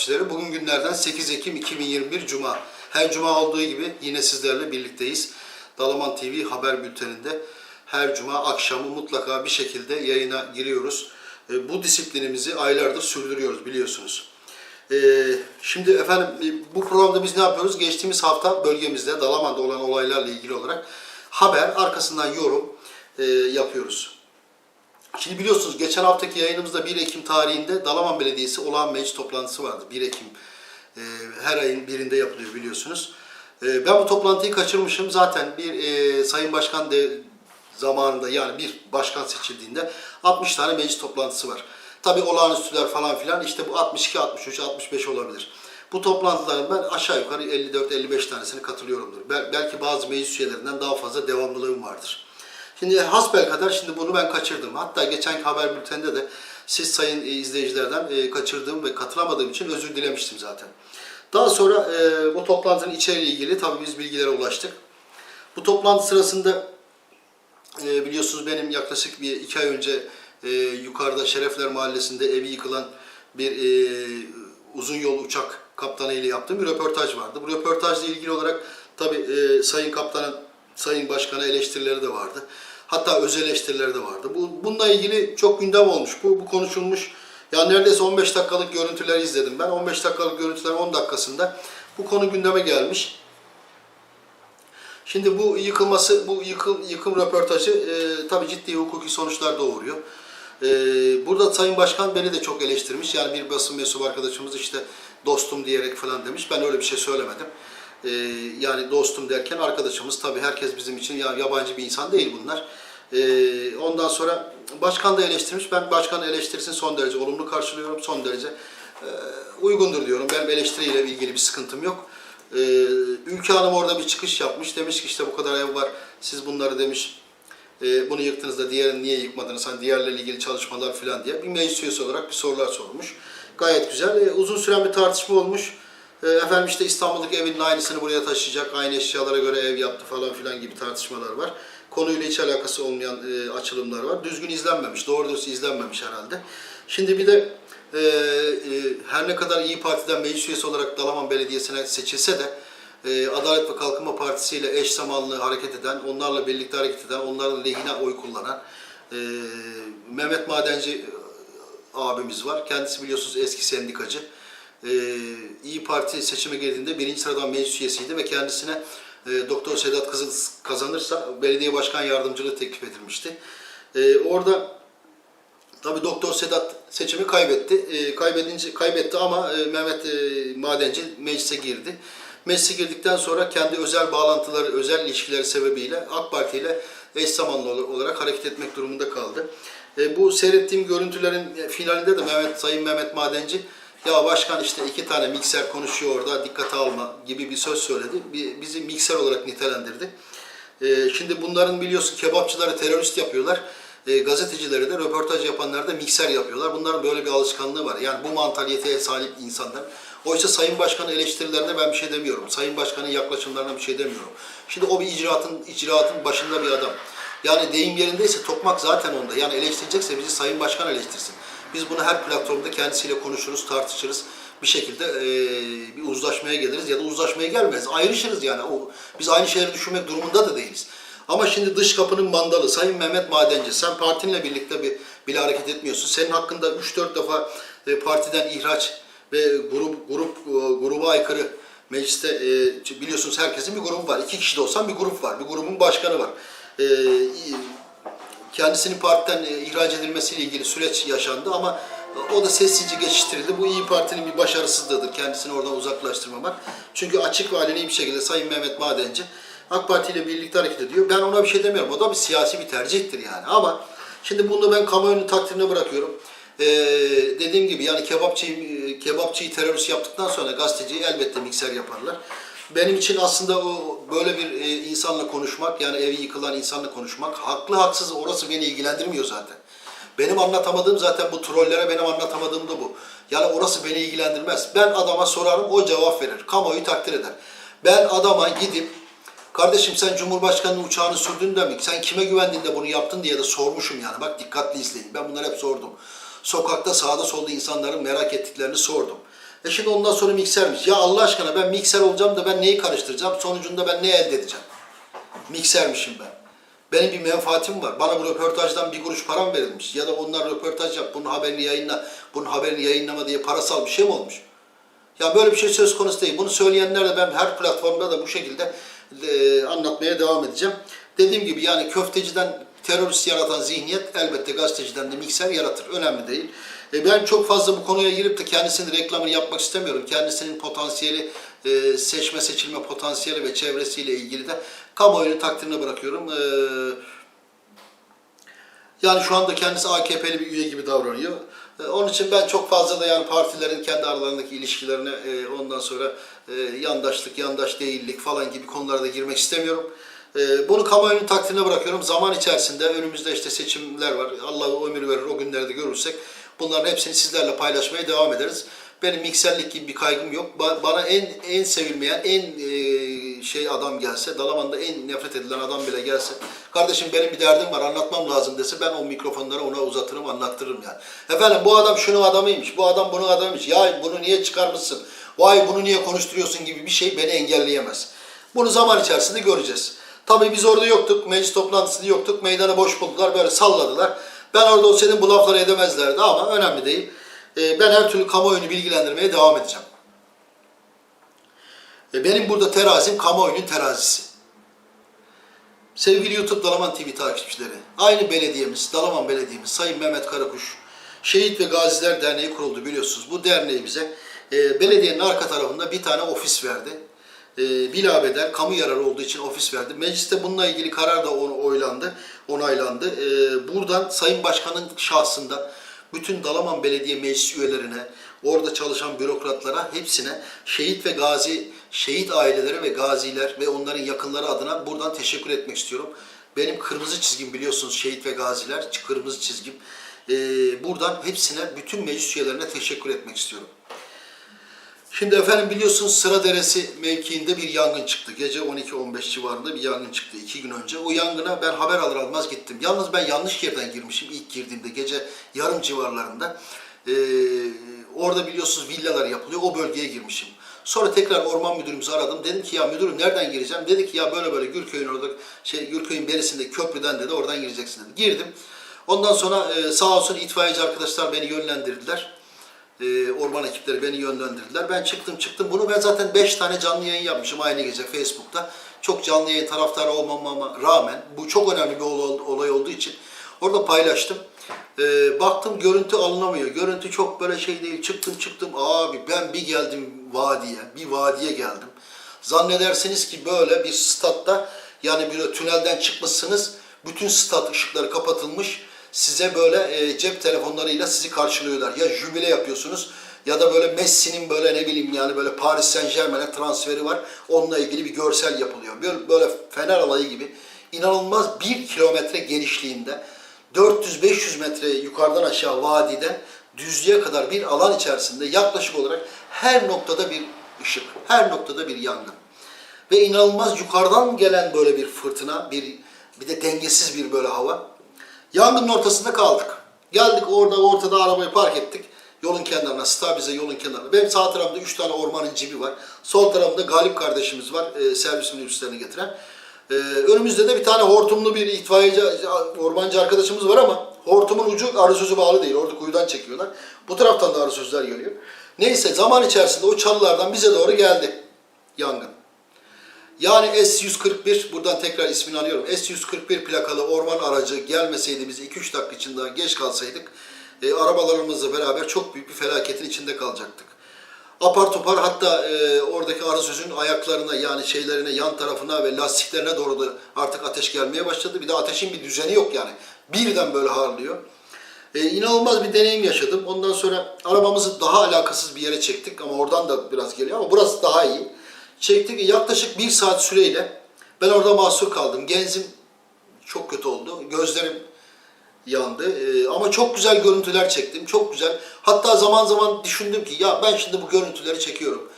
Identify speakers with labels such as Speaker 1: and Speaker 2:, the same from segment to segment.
Speaker 1: takipçileri, bugün günlerden 8 Ekim 2021 Cuma. Her Cuma olduğu gibi yine sizlerle birlikteyiz. Dalaman TV haber bülteninde her Cuma akşamı mutlaka bir şekilde yayına giriyoruz. E, Bu disiplinimizi aylardır sürdürüyoruz biliyorsunuz. E, Şimdi efendim e, bu programda biz ne yapıyoruz? Geçtiğimiz hafta bölgemizde Dalaman'da olan olaylarla ilgili olarak haber, arkasından yorum yapıyoruz. Şimdi biliyorsunuz geçen haftaki yayınımızda 1 Ekim tarihinde Dalaman Belediyesi olağan meclis toplantısı vardı. 1 Ekim e, her ayın birinde yapılıyor biliyorsunuz. E, ben bu toplantıyı kaçırmışım. Zaten bir e, Sayın Başkan de zamanında yani bir başkan seçildiğinde 60 tane meclis toplantısı var. Tabi olağanüstüler falan filan işte bu 62, 63, 65 olabilir. Bu toplantıların ben aşağı yukarı 54-55 tanesine katılıyorumdur. Bel- belki bazı meclis üyelerinden daha fazla devamlılığım vardır. Şimdi hasbel kadar şimdi bunu ben kaçırdım. Hatta geçen haber bülteninde de siz sayın e, izleyicilerden e, kaçırdığım ve katılamadığım için özür dilemiştim zaten. Daha sonra e, bu toplantının içeriğiyle ilgili tabii biz bilgilere ulaştık. Bu toplantı sırasında biliyorsunuz benim yaklaşık bir iki ay önce yukarıda Şerefler Mahallesi'nde evi yıkılan bir uzun yol uçak kaptanı ile yaptığım bir röportaj vardı. Bu röportajla ilgili olarak tabii Sayın Kaptan'ın, Sayın Başkan'a eleştirileri de vardı. Hatta öz eleştirileri de vardı. Bu, bununla ilgili çok gündem olmuş. Bu, bu konuşulmuş. Yani neredeyse 15 dakikalık görüntüler izledim ben. 15 dakikalık görüntülerin 10 dakikasında bu konu gündeme gelmiş. Şimdi bu yıkılması, bu yıkım, yıkım röportajı e, tabii ciddi hukuki sonuçlar doğuruyor. E, burada Sayın Başkan beni de çok eleştirmiş. Yani bir basın mensubu arkadaşımız işte dostum diyerek falan demiş. Ben öyle bir şey söylemedim. E, yani dostum derken arkadaşımız tabii herkes bizim için ya yabancı bir insan değil bunlar. E, ondan sonra başkan da eleştirmiş. Ben başkanın eleştirisini son derece olumlu karşılıyorum. Son derece e, uygundur diyorum. Benim eleştiriyle ilgili bir sıkıntım yok. Ee, Ülke Hanım orada bir çıkış yapmış. Demiş ki işte bu kadar ev var. Siz bunları demiş e, bunu yıktınız da diğerini niye yıkmadınız? Hani diğerlerle ilgili çalışmalar falan diye bir meclis üyesi olarak bir sorular sormuş. Gayet güzel. E, uzun süren bir tartışma olmuş. E, efendim işte İstanbul'daki evinin aynısını buraya taşıyacak. Aynı eşyalara göre ev yaptı falan filan gibi tartışmalar var. Konuyla hiç alakası olmayan e, açılımlar var. Düzgün izlenmemiş. Doğru dürüst izlenmemiş herhalde. Şimdi bir de e, e, her ne kadar İyi Parti'den meclis üyesi olarak Dalaman Belediyesi'ne seçilse de e, Adalet ve Kalkınma Partisi ile eş zamanlı hareket eden, onlarla birlikte hareket eden, onların lehine oy kullanan e, Mehmet Madenci e, abimiz var. Kendisi biliyorsunuz eski sendikacı. E, İyi Parti seçime girdiğinde birinci sıradan meclis üyesiydi ve kendisine e, Doktor Sedat Kızıl kazanırsa belediye başkan yardımcılığı teklif edilmişti. E, orada Tabii Doktor Sedat seçimi kaybetti. E, kaybedince kaybetti ama e, Mehmet e, Madenci meclise girdi. Meclise girdikten sonra kendi özel bağlantıları, özel ilişkileri sebebiyle AK Parti ile eş zamanlı ol- olarak hareket etmek durumunda kaldı. Bu seyrettiğim görüntülerin e, finalinde de Mehmet Sayın Mehmet Madenci ya başkan işte iki tane mikser konuşuyor orada dikkate alma gibi bir söz söyledi. Bi- Bizi mikser olarak nitelendirdi. Ee, şimdi bunların biliyorsun kebapçıları terörist yapıyorlar. Ee, gazetecileri de röportaj yapanlar da mikser yapıyorlar. Bunların böyle bir alışkanlığı var. Yani bu mantaliteye sahip insanlar. Oysa Sayın Başkan'ın eleştirilerine ben bir şey demiyorum. Sayın Başkan'ın yaklaşımlarına bir şey demiyorum. Şimdi o bir icraatın, icraatın başında bir adam. Yani deyim yerindeyse tokmak zaten onda. Yani eleştirecekse bizi Sayın Başkan eleştirsin. Biz bunu her platformda kendisiyle konuşuruz, tartışırız. Bir şekilde e, bir uzlaşmaya geliriz ya da uzlaşmaya gelmez. Ayrışırız yani. O, biz aynı şeyleri düşünmek durumunda da değiliz. Ama şimdi dış kapının mandalı Sayın Mehmet Madenci sen partinle birlikte bir bile hareket etmiyorsun. Senin hakkında 3-4 defa e, partiden ihraç ve grup grup e, gruba aykırı mecliste e, biliyorsunuz herkesin bir grubu var. İki kişi de olsan bir grup var. Bir grubun başkanı var. E, kendisinin partiden e, ihraç edilmesiyle ilgili süreç yaşandı ama o da sessizce geçiştirildi. Bu İyi Parti'nin bir başarısızlığıdır kendisini oradan uzaklaştırmamak. Çünkü açık ve aleni bir şekilde Sayın Mehmet Madenci AK Parti ile birlikte hareket ediyor. Ben ona bir şey demiyorum. O da bir siyasi bir tercihtir yani. Ama şimdi bunu ben kamuoyunun takdirine bırakıyorum. Ee, dediğim gibi yani kebapçıyı, kebapçıyı terörist yaptıktan sonra gazeteciyi elbette mikser yaparlar. Benim için aslında o böyle bir e, insanla konuşmak yani evi yıkılan insanla konuşmak haklı haksız orası beni ilgilendirmiyor zaten. Benim anlatamadığım zaten bu trollere benim anlatamadığım da bu. Yani orası beni ilgilendirmez. Ben adama sorarım o cevap verir. Kamuoyu takdir eder. Ben adama gidip kardeşim sen Cumhurbaşkanı'nın uçağını sürdün de mi? Sen kime güvendin de bunu yaptın diye de sormuşum yani. Bak dikkatli izleyin. Ben bunları hep sordum. Sokakta sağda solda insanların merak ettiklerini sordum. E şimdi ondan sonra miksermiş. Ya Allah aşkına ben mikser olacağım da ben neyi karıştıracağım? Sonucunda ben ne elde edeceğim? Miksermişim ben. Benim bir menfaatim var. Bana bu röportajdan bir kuruş param verilmiş. Ya da onlar röportaj yap, bunun haberini yayınla, bunun haberini yayınlama diye parasal bir şey mi olmuş? Ya böyle bir şey söz konusu değil. Bunu söyleyenler de ben her platformda da bu şekilde e, anlatmaya devam edeceğim. Dediğim gibi yani köfteciden terörist yaratan zihniyet elbette gazeteciden de mikser yaratır. Önemli değil. E, ben çok fazla bu konuya girip de kendisinin reklamını yapmak istemiyorum. Kendisinin potansiyeli, e, seçme seçilme potansiyeli ve çevresiyle ilgili de kamuoyunun takdirine bırakıyorum. E, yani şu anda kendisi AKP'li bir üye gibi davranıyor. E, Onun için ben çok fazla da yani partilerin kendi aralarındaki ilişkilerine e, ondan sonra e, yandaşlık, yandaş değillik falan gibi konulara da girmek istemiyorum. E, Bunu kamuoyunun takdirine bırakıyorum. Zaman içerisinde önümüzde işte seçimler var. Allah ömür verir o günleri de görürsek bunların hepsini sizlerle paylaşmaya devam ederiz. Benim mikserlik gibi bir kaygım yok. Ba- Bana en en sevilmeyen, en e, şey adam gelse, Dalaman'da en nefret edilen adam bile gelse, kardeşim benim bir derdim var, anlatmam lazım dese ben o mikrofonları ona uzatırım, anlattırırım yani. Efendim bu adam şunun adamıymış, bu adam bunun adamıymış, ya bunu niye çıkarmışsın, vay bunu niye konuşturuyorsun gibi bir şey beni engelleyemez. Bunu zaman içerisinde göreceğiz. Tabii biz orada yoktuk, meclis toplantısında yoktuk, meydanı boş buldular, böyle salladılar. Ben orada olsaydım bu lafları edemezlerdi ama önemli değil. Ee, Ben her türlü kamuoyunu bilgilendirmeye devam edeceğim. E, Benim burada terazim kamuoyunun terazisi. Sevgili YouTube Dalaman TV takipçileri, aynı belediyemiz, Dalaman Belediyemiz, Sayın Mehmet Karakuş, Şehit ve Gaziler Derneği kuruldu biliyorsunuz. Bu derneği bize e, belediyenin arka tarafında bir tane ofis verdi. E, bilabeder kamu yararı olduğu için ofis verdi. Mecliste bununla ilgili karar da onu oylandı, onaylandı. E, buradan Sayın Başkan'ın şahsında bütün Dalaman Belediye Meclis üyelerine, orada çalışan bürokratlara hepsine şehit ve gazi, şehit aileleri ve gaziler ve onların yakınları adına buradan teşekkür etmek istiyorum. Benim kırmızı çizgim biliyorsunuz şehit ve gaziler, kırmızı çizgim. Ee, buradan hepsine, bütün meclis üyelerine teşekkür etmek istiyorum. Şimdi efendim biliyorsunuz Sıra Deresi mevkiinde bir yangın çıktı. Gece 12-15 civarında bir yangın çıktı iki gün önce. O yangına ben haber alır almaz gittim. Yalnız ben yanlış yerden girmişim ilk girdiğimde gece yarım civarlarında. Ee, orada biliyorsunuz villalar yapılıyor. O bölgeye girmişim. Sonra tekrar orman müdürümüzü aradım. Dedim ki ya müdürüm nereden gireceğim? Dedi ki ya böyle böyle Gürköy'ün orada şey Gürköy'ün berisinde köprüden dedi oradan gireceksin dedi. Girdim. Ondan sonra e, sağ olsun itfaiyeci arkadaşlar beni yönlendirdiler e, orman ekipleri beni yönlendirdiler. Ben çıktım çıktım. Bunu ben zaten 5 tane canlı yayın yapmışım aynı gece Facebook'ta. Çok canlı yayın taraftarı olmamama rağmen bu çok önemli bir olay, olduğu için orada paylaştım. E, baktım görüntü alınamıyor. Görüntü çok böyle şey değil. Çıktım çıktım. Abi ben bir geldim vadiye. Bir vadiye geldim. Zannedersiniz ki böyle bir statta yani bir tünelden çıkmışsınız. Bütün stat ışıkları kapatılmış size böyle e, cep telefonlarıyla sizi karşılıyorlar. Ya jübile yapıyorsunuz ya da böyle Messi'nin böyle ne bileyim yani böyle Paris Saint Germain'e transferi var. Onunla ilgili bir görsel yapılıyor. Böyle, böyle fener alayı gibi inanılmaz bir kilometre genişliğinde 400-500 metre yukarıdan aşağı vadiden düzlüğe kadar bir alan içerisinde yaklaşık olarak her noktada bir ışık, her noktada bir yangın. Ve inanılmaz yukarıdan gelen böyle bir fırtına, bir bir de dengesiz bir böyle hava. Yangının ortasında kaldık. Geldik orada ortada arabayı park ettik. Yolun kenarına, stabilize yolun kenarına. Benim sağ tarafımda 3 tane ormanın cibi var. Sol tarafımda Galip kardeşimiz var, e, servis minibüslerini getiren. E, önümüzde de bir tane hortumlu bir itfaiyeci, ormancı arkadaşımız var ama hortumun ucu arı bağlı değil. Orada kuyudan çekiyorlar. Bu taraftan da arı sözler geliyor. Neyse zaman içerisinde o çalılardan bize doğru geldi yangın. Yani S-141, buradan tekrar ismini alıyorum. S-141 plakalı orman aracı gelmeseydi biz 2-3 dakika içinde geç kalsaydık, e, arabalarımızla beraber çok büyük bir felaketin içinde kalacaktık. Apar topar hatta e, oradaki arasözün ayaklarına yani şeylerine, yan tarafına ve lastiklerine doğru da artık ateş gelmeye başladı. Bir de ateşin bir düzeni yok yani. Birden böyle harlıyor. E, inanılmaz bir deneyim yaşadım. Ondan sonra arabamızı daha alakasız bir yere çektik ama oradan da biraz geliyor ama burası daha iyi çektik. Yaklaşık bir saat süreyle ben orada mahsur kaldım. Genzim çok kötü oldu. Gözlerim yandı. Ee, ama çok güzel görüntüler çektim. Çok güzel. Hatta zaman zaman düşündüm ki ya ben şimdi bu görüntüleri çekiyorum.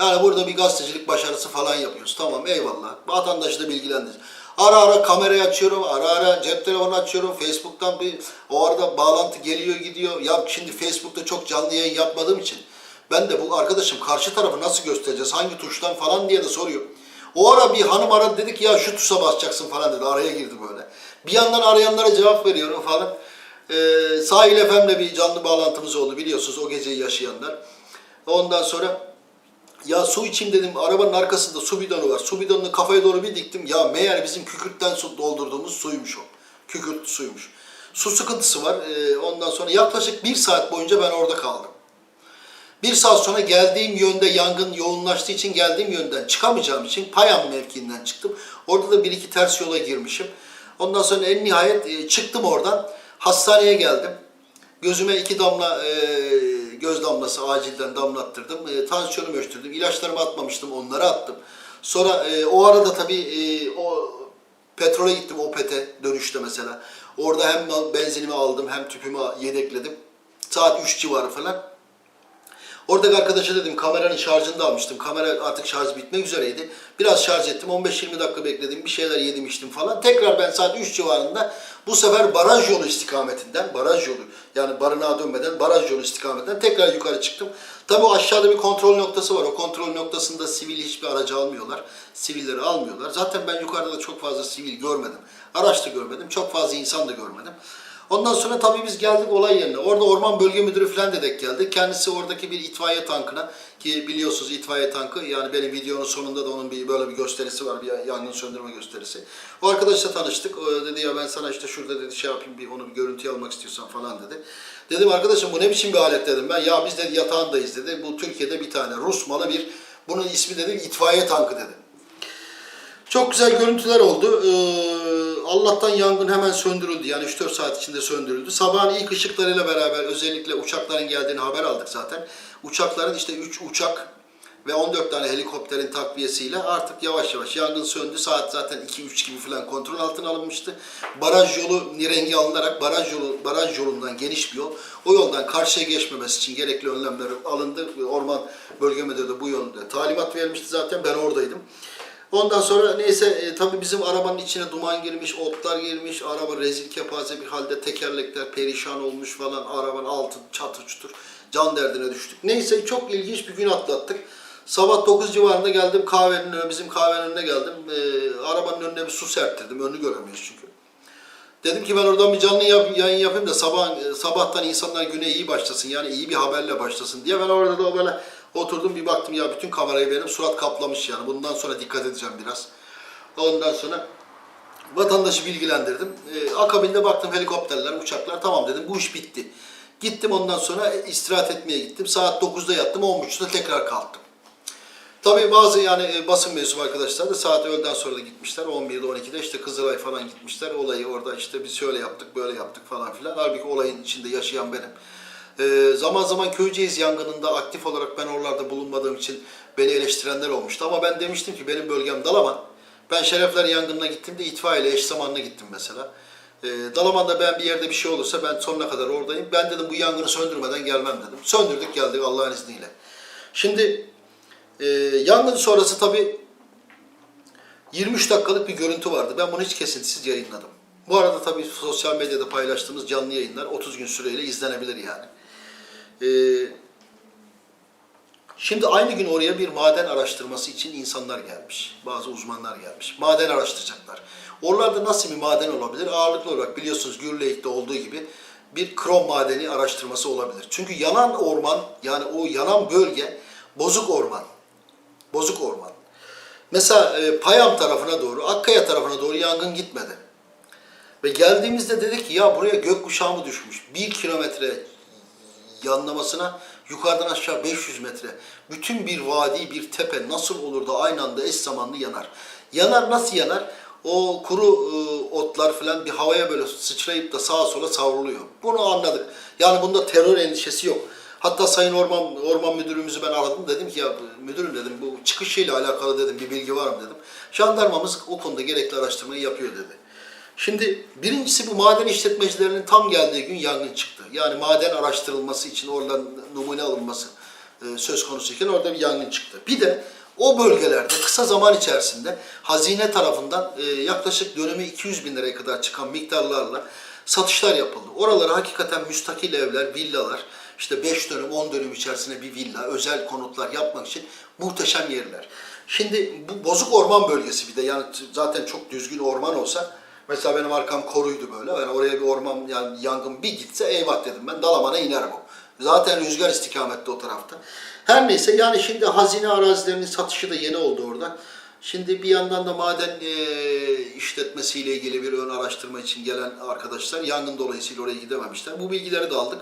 Speaker 1: Yani burada bir gazetecilik başarısı falan yapıyoruz. Tamam eyvallah. Vatandaşı da bilgilendir. Ara ara kamerayı açıyorum, ara ara cep telefonu açıyorum, Facebook'tan bir o arada bağlantı geliyor gidiyor. Ya şimdi Facebook'ta çok canlı yayın yapmadığım için ben de bu arkadaşım karşı tarafı nasıl göstereceğiz, hangi tuştan falan diye de soruyor. O ara bir hanım aradı dedik ya şu tuşa basacaksın falan dedi, araya girdi böyle. Bir yandan arayanlara cevap veriyorum falan. Ee, Sahil FM'le bir canlı bağlantımız oldu biliyorsunuz o geceyi yaşayanlar. Ondan sonra ya su içeyim dedim arabanın arkasında su bidonu var. Su bidonunu kafaya doğru bir diktim. Ya meğer bizim kükürtten su doldurduğumuz suymuş o. Kükürt suymuş. Su sıkıntısı var. Ee, ondan sonra yaklaşık bir saat boyunca ben orada kaldım. Bir saat sonra geldiğim yönde yangın yoğunlaştığı için geldiğim yönden çıkamayacağım için Payam mevkiinden çıktım. Orada da bir iki ters yola girmişim. Ondan sonra en nihayet e, çıktım oradan. Hastaneye geldim. Gözüme iki damla e, göz damlası acilden damlattırdım. E, tansiyonumu ölçtürdüm. İlaçlarımı atmamıştım, onları attım. Sonra e, o arada tabii e, o petrole gittim Opet'e dönüşte mesela. Orada hem benzinimi aldım hem tüpümü yedekledim. Saat 3 civarı falan. Oradaki arkadaşa dedim kameranın şarjını da almıştım. Kamera artık şarj bitmek üzereydi. Biraz şarj ettim. 15-20 dakika bekledim. Bir şeyler yedim içtim falan. Tekrar ben saat 3 civarında bu sefer baraj yolu istikametinden, baraj yolu yani barınağa dönmeden baraj yolu istikametinden tekrar yukarı çıktım. Tabi aşağıda bir kontrol noktası var. O kontrol noktasında sivil hiçbir aracı almıyorlar. Sivilleri almıyorlar. Zaten ben yukarıda da çok fazla sivil görmedim. Araç da görmedim. Çok fazla insan da görmedim. Ondan sonra tabii biz geldik olay yerine. Orada orman bölge müdürü falan da denk geldi. Kendisi oradaki bir itfaiye tankına ki biliyorsunuz itfaiye tankı yani benim videonun sonunda da onun bir böyle bir gösterisi var. Bir yangın söndürme gösterisi. O arkadaşla tanıştık. O dedi ya ben sana işte şurada dedi şey yapayım bir onu bir görüntüye almak istiyorsan falan dedi. Dedim arkadaşım bu ne biçim bir alet dedim ben. Ya biz dedi yatağındayız dedi. Bu Türkiye'de bir tane Rus malı bir bunun ismi dedi itfaiye tankı dedi. Çok güzel görüntüler oldu. Ee, Allah'tan yangın hemen söndürüldü. Yani 3-4 saat içinde söndürüldü. Sabahın ilk ışıklarıyla beraber özellikle uçakların geldiğini haber aldık zaten. Uçakların işte 3 uçak ve 14 tane helikopterin takviyesiyle artık yavaş yavaş yangın söndü. Saat zaten 2-3 gibi falan kontrol altına alınmıştı. Baraj yolu nirengi alınarak baraj yolu baraj yolundan geniş bir yol. O yoldan karşıya geçmemesi için gerekli önlemler alındı. Orman bölge müdürü de bu yönde talimat vermişti zaten. Ben oradaydım. Ondan sonra neyse e, tabii bizim arabanın içine duman girmiş, otlar girmiş, araba rezil kepaze bir halde, tekerlekler perişan olmuş falan, arabanın altı çatır çutur, can derdine düştük. Neyse çok ilginç bir gün atlattık. Sabah 9 civarında geldim kahvenin önüne, bizim kahvenin önüne geldim. E, arabanın önüne bir su serptirdim, önünü göremiyoruz çünkü. Dedim ki ben oradan bir canlı yap- yayın yapayım da sabah sabahtan insanlar güne iyi başlasın yani iyi bir haberle başlasın diye ben orada da böyle oturdum bir baktım ya bütün kamerayı benim surat kaplamış yani bundan sonra dikkat edeceğim biraz. Ondan sonra vatandaşı bilgilendirdim. Ee, akabinde baktım helikopterler, uçaklar tamam dedim bu iş bitti. Gittim ondan sonra istirahat etmeye gittim. Saat 9'da yattım 10.30'da tekrar kalktım. Tabii bazı yani e, basın mensubu arkadaşlar da saat öğleden sonra da gitmişler. 11'de 12'de işte Kızılay falan gitmişler. Olayı orada işte biz şöyle yaptık böyle yaptık falan filan. Halbuki olayın içinde yaşayan benim. Ee, zaman zaman Köyceğiz yangınında aktif olarak ben oralarda bulunmadığım için beni eleştirenler olmuştu. Ama ben demiştim ki benim bölgem Dalaman. Ben Şerefler yangınına gittiğimde itfaiye eş zamanlı gittim mesela. Ee, Dalaman'da ben bir yerde bir şey olursa ben sonuna kadar oradayım. Ben dedim bu yangını söndürmeden gelmem dedim. Söndürdük geldik Allah'ın izniyle. Şimdi ee, yangın sonrası tabii 23 dakikalık bir görüntü vardı. Ben bunu hiç kesintisiz yayınladım. Bu arada tabii sosyal medyada paylaştığımız canlı yayınlar 30 gün süreyle izlenebilir yani. Ee, şimdi aynı gün oraya bir maden araştırması için insanlar gelmiş. Bazı uzmanlar gelmiş. Maden araştıracaklar. Oralarda nasıl bir maden olabilir? Ağırlıklı olarak biliyorsunuz Gürleyik'te olduğu gibi bir krom madeni araştırması olabilir. Çünkü yanan orman yani o yanan bölge bozuk orman. Bozuk orman. Mesela e, Payam tarafına doğru, Akkaya tarafına doğru yangın gitmedi. Ve geldiğimizde dedik ki ya buraya gökkuşağı mı düşmüş? Bir kilometre yanlamasına yukarıdan aşağı 500 metre. Bütün bir vadi, bir tepe nasıl olur da aynı anda eş zamanlı yanar? Yanar nasıl yanar? O kuru e, otlar falan bir havaya böyle sıçrayıp da sağa sola savruluyor. Bunu anladık. Yani bunda terör endişesi yok. Hatta Sayın Orman Orman Müdürümüzü ben aradım. Dedim ki ya müdürüm dedim bu çıkışıyla alakalı dedim bir bilgi var mı dedim. Jandarmamız o konuda gerekli araştırmayı yapıyor dedi. Şimdi birincisi bu maden işletmecilerinin tam geldiği gün yangın çıktı. Yani maden araştırılması için oradan numune alınması e, söz konusuyken orada bir yangın çıktı. Bir de O bölgelerde kısa zaman içerisinde hazine tarafından e, yaklaşık dönemi 200 bin liraya kadar çıkan miktarlarla satışlar yapıldı. Oralara hakikaten müstakil evler, villalar, işte 5 dönüm, 10 dönüm içerisinde bir villa, özel konutlar yapmak için muhteşem yerler. Şimdi bu bozuk orman bölgesi bir de yani zaten çok düzgün orman olsa mesela benim arkam koruydu böyle. Yani oraya bir orman yani yangın bir gitse eyvah dedim ben Dalaman'a iner bu. Zaten rüzgar istikamette o tarafta. Her neyse yani şimdi hazine arazilerinin satışı da yeni oldu orada. Şimdi bir yandan da maden e, işletmesiyle ilgili bir ön araştırma için gelen arkadaşlar yangın dolayısıyla oraya gidememişler. Bu bilgileri de aldık.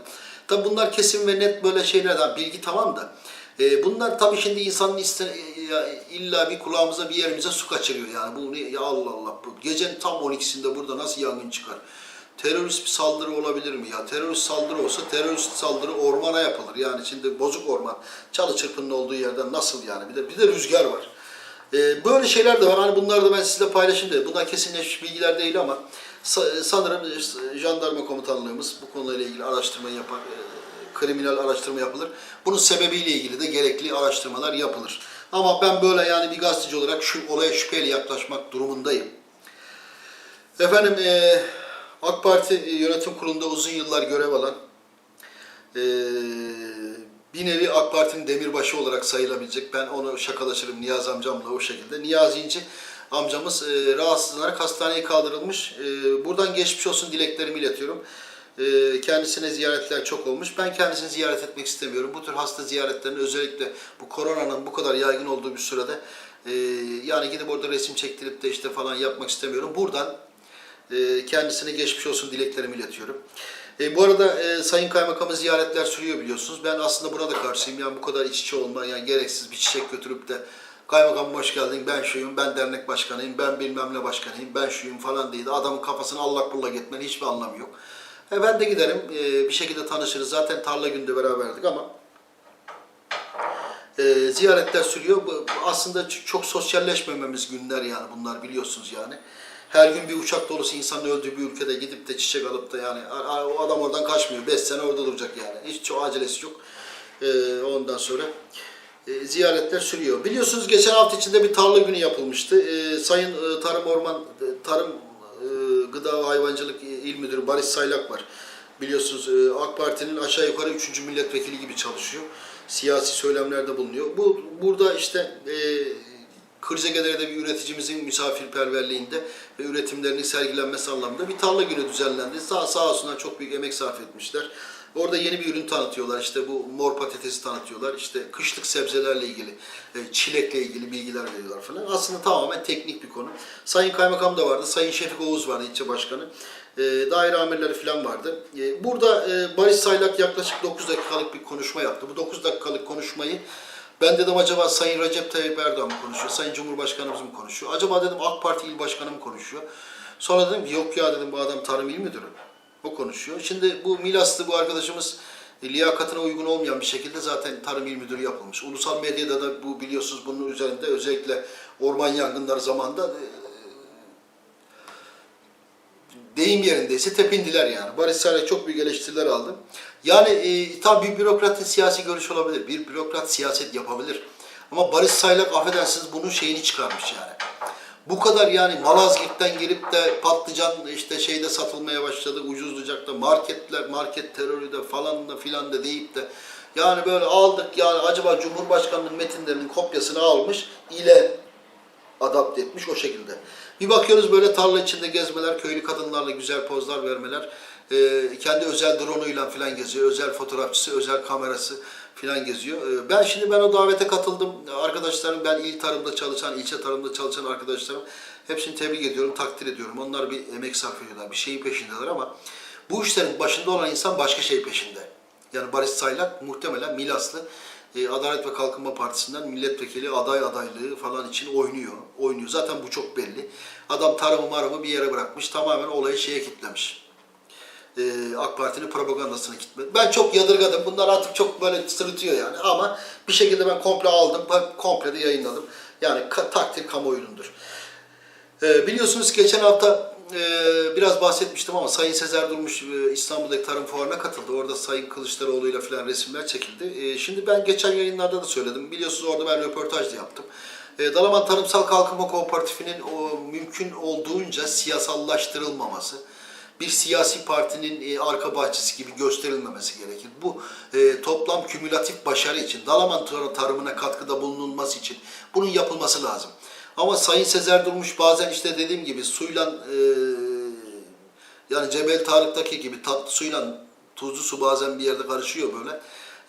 Speaker 1: Tabi bunlar kesin ve net böyle şeylerden bilgi tamam da e, bunlar tabii şimdi insanın iste, ya illa bir kulağımıza bir yerimize su kaçırıyor yani bu ne ya Allah Allah bu gecenin tam 12'sinde burada nasıl yangın çıkar? Terörist bir saldırı olabilir mi ya? Terörist saldırı olsa terörist saldırı ormana yapılır. Yani şimdi bozuk orman, çalı çırpının olduğu yerden nasıl yani? Bir de bir de rüzgar var. Ee, böyle şeyler de var. Hani bunları da ben sizinle paylaşayım dedim. Bunlar kesinleşmiş bilgiler değil ama sa- sanırım e, jandarma komutanlığımız bu konuyla ilgili araştırma yapar. e, kriminal araştırma yapılır. Bunun sebebiyle ilgili de gerekli araştırmalar yapılır. Ama ben böyle yani bir gazeteci olarak şu olaya şüpheyle yaklaşmak durumundayım. Efendim e, AK Parti yönetim kurulunda uzun yıllar görev alan e, bir nevi AK Parti'nin demirbaşı olarak sayılabilecek. Ben onu şakalaşırım Niyaz amcamla o şekilde. Niyaz İnci amcamız e, rahatsızlanarak hastaneye kaldırılmış. E, buradan geçmiş olsun dileklerimi iletiyorum. E, kendisine ziyaretler çok olmuş. Ben kendisini ziyaret etmek istemiyorum. Bu tür hasta ziyaretlerini özellikle bu koronanın bu kadar yaygın olduğu bir sürede e, yani gidip orada resim çektirip de işte falan yapmak istemiyorum. Buradan e, kendisine geçmiş olsun dileklerimi iletiyorum. E, bu arada e, Sayın Kaymakamı ziyaretler sürüyor biliyorsunuz. Ben aslında buna da karşıyım. Yani bu kadar iç içe olma, yani gereksiz bir çiçek götürüp de Kaymakamım hoş geldin, ben şuyum, ben dernek başkanıyım, ben bilmem ne başkanıyım, ben şuyum falan diye de adamın kafasını allak bullak etmenin hiçbir anlamı yok. E, ben de giderim, e, bir şekilde tanışırız. Zaten tarla günde beraberdik ama e, ziyaretler sürüyor. Bu, aslında çok sosyalleşmememiz günler yani bunlar biliyorsunuz yani. Her gün bir uçak dolusu insanın öldüğü bir ülkede gidip de çiçek alıp da yani o adam oradan kaçmıyor. 5 sene orada duracak yani. Hiç çok acelesi yok. E, ondan sonra e, ziyaretler sürüyor. Biliyorsunuz geçen hafta içinde bir tarla günü yapılmıştı. E, Sayın e, Tarım Orman e, Tarım e, Gıda ve Hayvancılık İl Müdürü Barış Saylak var. Biliyorsunuz e, AK Parti'nin aşağı yukarı 3. milletvekili gibi çalışıyor. Siyasi söylemlerde bulunuyor. Bu burada işte e, Kırcagedere'de bir üreticimizin misafirperverliğinde ve üretimlerinin sergilenmesi anlamında bir tarla günü düzenlendi. Sağ, sağ olsunlar çok büyük emek sarf etmişler. Orada yeni bir ürün tanıtıyorlar. İşte bu mor patatesi tanıtıyorlar. İşte kışlık sebzelerle ilgili, e, çilekle ilgili bilgiler veriyorlar falan. Aslında tamamen teknik bir konu. Sayın Kaymakam da vardı. Sayın Şefik Oğuz vardı ilçe başkanı. E, daire amirleri falan vardı. E, burada e, Barış Saylak yaklaşık 9 dakikalık bir konuşma yaptı. Bu 9 dakikalık konuşmayı ben dedim acaba Sayın Recep Tayyip Erdoğan mı konuşuyor, Sayın Cumhurbaşkanımız mı konuşuyor? Acaba dedim AK Parti il başkanı mı konuşuyor? Sonra dedim yok ya dedim bu adam tarım il müdürü. O konuşuyor. Şimdi bu Milas'ta bu arkadaşımız liyakatına uygun olmayan bir şekilde zaten tarım il müdürü yapılmış. Ulusal medyada da bu biliyorsunuz bunun üzerinde özellikle orman yangınları zamanında e, deyim yerindeyse tepindiler yani. Barış Saray çok büyük eleştiriler aldı. Yani e, tabii bir bürokratın siyasi görüş olabilir. Bir bürokrat siyaset yapabilir. Ama Barış Saylak affedersiniz bunun şeyini çıkarmış yani. Bu kadar yani Malazgirt'ten gelip de patlıcan işte şeyde satılmaya başladı ucuzlayacak da marketler market terörü de falan da filan da deyip de yani böyle aldık yani acaba Cumhurbaşkanı'nın metinlerinin kopyasını almış ile adapte etmiş o şekilde. Bir bakıyoruz böyle tarla içinde gezmeler, köylü kadınlarla güzel pozlar vermeler. Ee, kendi özel drone'uyla falan geziyor. Özel fotoğrafçısı, özel kamerası falan geziyor. Ee, ben şimdi ben o davete katıldım. Arkadaşlarım ben il tarımda çalışan, ilçe tarımda çalışan arkadaşlarım hepsini tebrik ediyorum, takdir ediyorum. Onlar bir emek sarf ediyorlar, bir şeyin peşindeler ama bu işlerin başında olan insan başka şey peşinde. Yani Barış Saylak muhtemelen Milaslı e, Adalet ve Kalkınma Partisi'nden milletvekili aday adaylığı falan için oynuyor. Oynuyor. Zaten bu çok belli. Adam tarımı marımı bir yere bırakmış. Tamamen olayı şeye kitlemiş. E, AK Parti'nin propagandasını kitledi. Ben çok yadırgadım. Bunlar artık çok böyle sırıtıyor yani. Ama bir şekilde ben komple aldım. Komple de yayınladım. Yani ka- takdir kamuoyunundur. E, biliyorsunuz geçen hafta e, biraz bahsetmiştim ama Sayın Sezer Durmuş e, İstanbul'daki tarım fuarına katıldı. Orada Sayın Kılıçdaroğlu ile falan resimler çekildi. E, şimdi ben geçen yayınlarda da söyledim. Biliyorsunuz orada ben röportaj da yaptım. E, Dalaman Tarımsal Kalkınma Kooperatifi'nin o mümkün olduğunca siyasallaştırılmaması, bir siyasi partinin e, arka bahçesi gibi gösterilmemesi gerekir. Bu e, toplam kümülatif başarı için, Dalaman tar- tarımına katkıda bulunulması için bunun yapılması lazım. Ama Sayın Sezer Durmuş bazen işte dediğim gibi suyla e, yani Cebel Tarık'taki gibi tatlı suyla tuzlu su bazen bir yerde karışıyor böyle.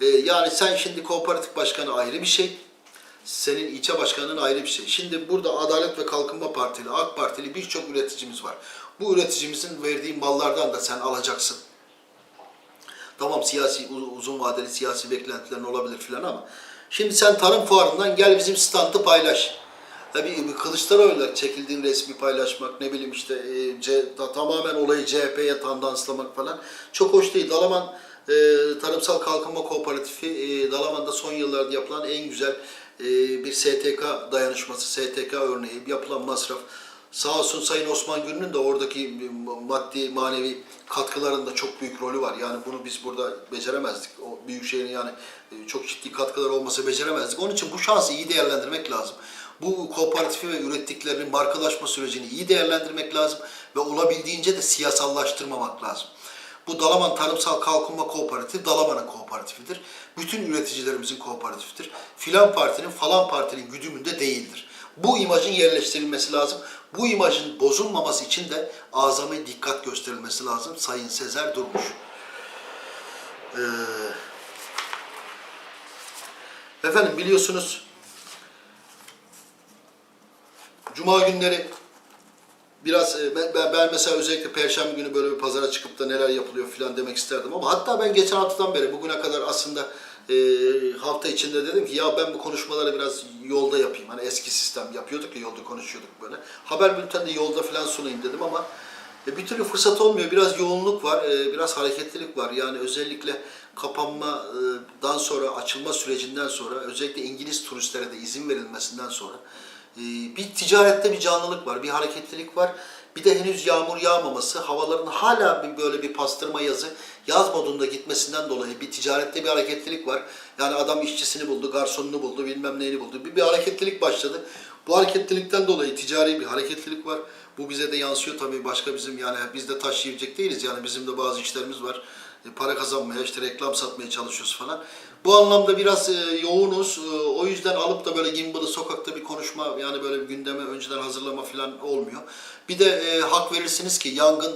Speaker 1: E, yani sen şimdi kooperatif başkanı ayrı bir şey. Senin ilçe başkanın ayrı bir şey. Şimdi burada Adalet ve Kalkınma Partili, AK Partili birçok üreticimiz var. Bu üreticimizin verdiği mallardan da sen alacaksın. Tamam siyasi uz- uzun vadeli siyasi beklentilerin olabilir filan ama şimdi sen tarım fuarından gel bizim standı paylaş. Tabii bir Kılıçdaroğlu'yla çekildiğin resmi paylaşmak, ne bileyim işte e, C- ta- tamamen olayı CHP'ye tandanslamak falan çok hoş değil. Dalaman e, Tarımsal Kalkınma Kooperatifi e, Dalaman'da son yıllarda yapılan en güzel e, bir STK dayanışması, STK örneği, yapılan masraf. Sağ olsun Sayın Osman Gül'ün de oradaki maddi manevi katkılarında çok büyük rolü var. Yani bunu biz burada beceremezdik. O büyük şeyin yani e, çok ciddi katkıları olmasa beceremezdik. Onun için bu şansı iyi değerlendirmek lazım. Bu kooperatifi ve ürettiklerinin markalaşma sürecini iyi değerlendirmek lazım ve olabildiğince de siyasallaştırmamak lazım. Bu Dalaman Tarımsal Kalkınma Kooperatifi Dalaman'ın kooperatifidir. Bütün üreticilerimizin kooperatifidir. Filan partinin falan partinin güdümünde değildir. Bu imajın yerleştirilmesi lazım. Bu imajın bozulmaması için de azami dikkat gösterilmesi lazım. Sayın Sezer Durmuş. Ee, efendim biliyorsunuz Cuma günleri biraz e, ben, ben- mesela özellikle Perşembe günü böyle bir pazara çıkıp da neler yapılıyor falan demek isterdim ama hatta ben geçen haftadan beri bugüne kadar aslında e, hafta içinde dedim ki ya ben bu konuşmaları biraz yolda yapayım. Hani eski sistem yapıyorduk ya yolda konuşuyorduk böyle. Haber bülteninde yolda falan sunayım dedim ama e, bir türlü fırsat olmuyor. Biraz yoğunluk var, e, biraz hareketlilik var. Yani özellikle kapanmadan sonra, açılma sürecinden sonra, özellikle İngiliz turistlere de izin verilmesinden sonra bir ticarette bir canlılık var, bir hareketlilik var. Bir de henüz yağmur yağmaması, havaların hala bir böyle bir pastırma yazı, yaz modunda gitmesinden dolayı bir ticarette bir hareketlilik var. Yani adam işçisini buldu, garsonunu buldu, bilmem neyini buldu. Bir, bir hareketlilik başladı. Bu hareketlilikten dolayı ticari bir hareketlilik var. Bu bize de yansıyor tabii başka bizim yani biz de taş yiyecek değiliz yani bizim de bazı işlerimiz var. E, para kazanmaya işte reklam satmaya çalışıyoruz falan. Bu anlamda biraz e, yoğunuz. E, o yüzden alıp da böyle gimbal'ı sokakta bir konuşma yani böyle bir gündeme önceden hazırlama falan olmuyor. Bir de e, hak verirsiniz ki yangın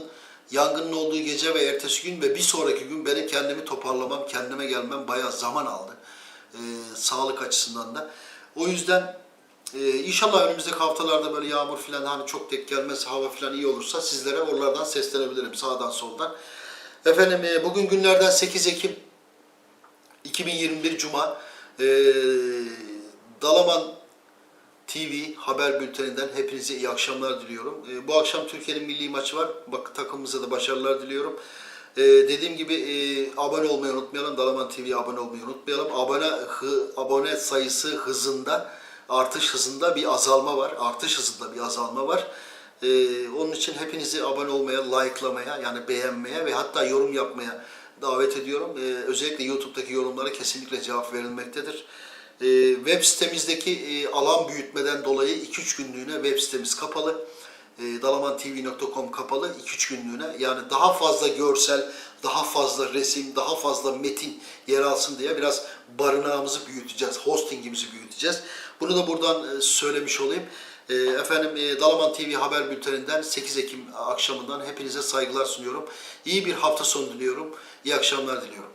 Speaker 1: yangının olduğu gece ve ertesi gün ve bir sonraki gün benim kendimi toparlamam, kendime gelmem bayağı zaman aldı. E, sağlık açısından da. O yüzden ee, inşallah önümüzdeki haftalarda böyle yağmur falan hani çok tek gelmez, hava falan iyi olursa sizlere oralardan seslenebilirim sağdan soldan. Efendim e, bugün günlerden 8 Ekim 2021 Cuma. Ee, Dalaman TV haber bülteninden hepinize iyi akşamlar diliyorum. Ee, bu akşam Türkiye'nin milli maçı var. Bak takımımıza da başarılar diliyorum. Ee, dediğim gibi e, abone olmayı unutmayalım. Dalaman TV'ye abone olmayı unutmayalım. Abone hı, abone sayısı hızında artış hızında bir azalma var. Artış hızında bir azalma var. Ee, onun için hepinizi abone olmaya, like'lamaya yani beğenmeye ve hatta yorum yapmaya davet ediyorum. Ee, özellikle YouTube'daki yorumlara kesinlikle cevap verilmektedir. Ee, web sitemizdeki e, alan büyütmeden dolayı 2-3 günlüğüne web sitemiz kapalı. E, dalamantv.com kapalı 2-3 günlüğüne. Yani daha fazla görsel, daha fazla resim, daha fazla metin yer alsın diye biraz barınağımızı büyüteceğiz, hostingimizi büyüteceğiz. Bunu da buradan e, söylemiş olayım. E, Efendim e, Dalaman TV haber bülteninden 8 Ekim akşamından hepinize saygılar sunuyorum. İyi bir hafta sonu diliyorum. İyi akşamlar diliyorum.